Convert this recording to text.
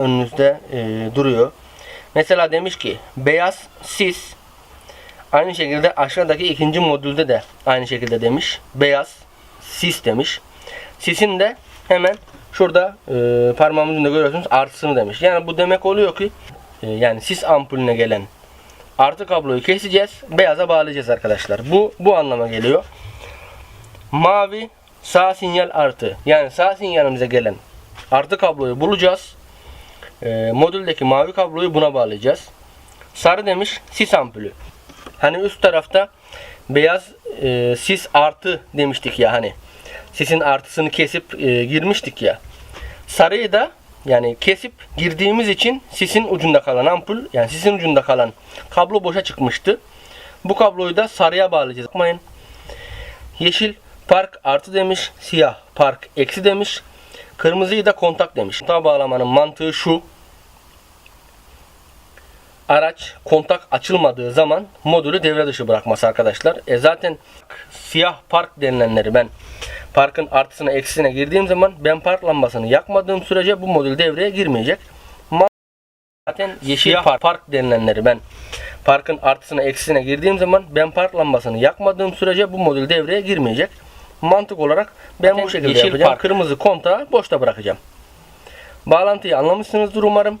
önünüzde e, duruyor. Mesela demiş ki beyaz sis aynı şekilde aşağıdaki ikinci modülde de aynı şekilde demiş. Beyaz sis demiş. Sisin de hemen şurada e, parmağımın ucunda görüyorsunuz artısını demiş. Yani bu demek oluyor ki e, yani sis ampulüne gelen artı kabloyu keseceğiz. Beyaza bağlayacağız arkadaşlar. Bu bu anlama geliyor. Mavi sağ sinyal artı. Yani sağ sinyalimize gelen artı kabloyu bulacağız. E, modüldeki mavi kabloyu buna bağlayacağız. Sarı demiş sis ampulü. Hani üst tarafta beyaz e, sis artı demiştik ya hani. Sisin artısını kesip e, girmiştik ya. Sarıyı da yani kesip girdiğimiz için sisin ucunda kalan ampul yani sisin ucunda kalan kablo boşa çıkmıştı. Bu kabloyu da sarıya bağlayacağız. Bakmayın. Yeşil park artı demiş. Siyah park eksi demiş. Kırmızıyı da kontak demiş. Kontağa bağlamanın mantığı şu. Araç kontak açılmadığı zaman modülü devre dışı bırakması arkadaşlar. E zaten siyah park denilenleri ben parkın artısına eksisine girdiğim zaman ben park lambasını yakmadığım sürece bu modül devreye girmeyecek. Zaten yeşil park, park denilenleri ben parkın artısına eksisine girdiğim zaman ben park lambasını yakmadığım sürece bu modül devreye girmeyecek. Mantık olarak ben bu şekilde yapacağım. park. Kırmızı kontağı boşta bırakacağım. Bağlantıyı anlamışsınızdır umarım.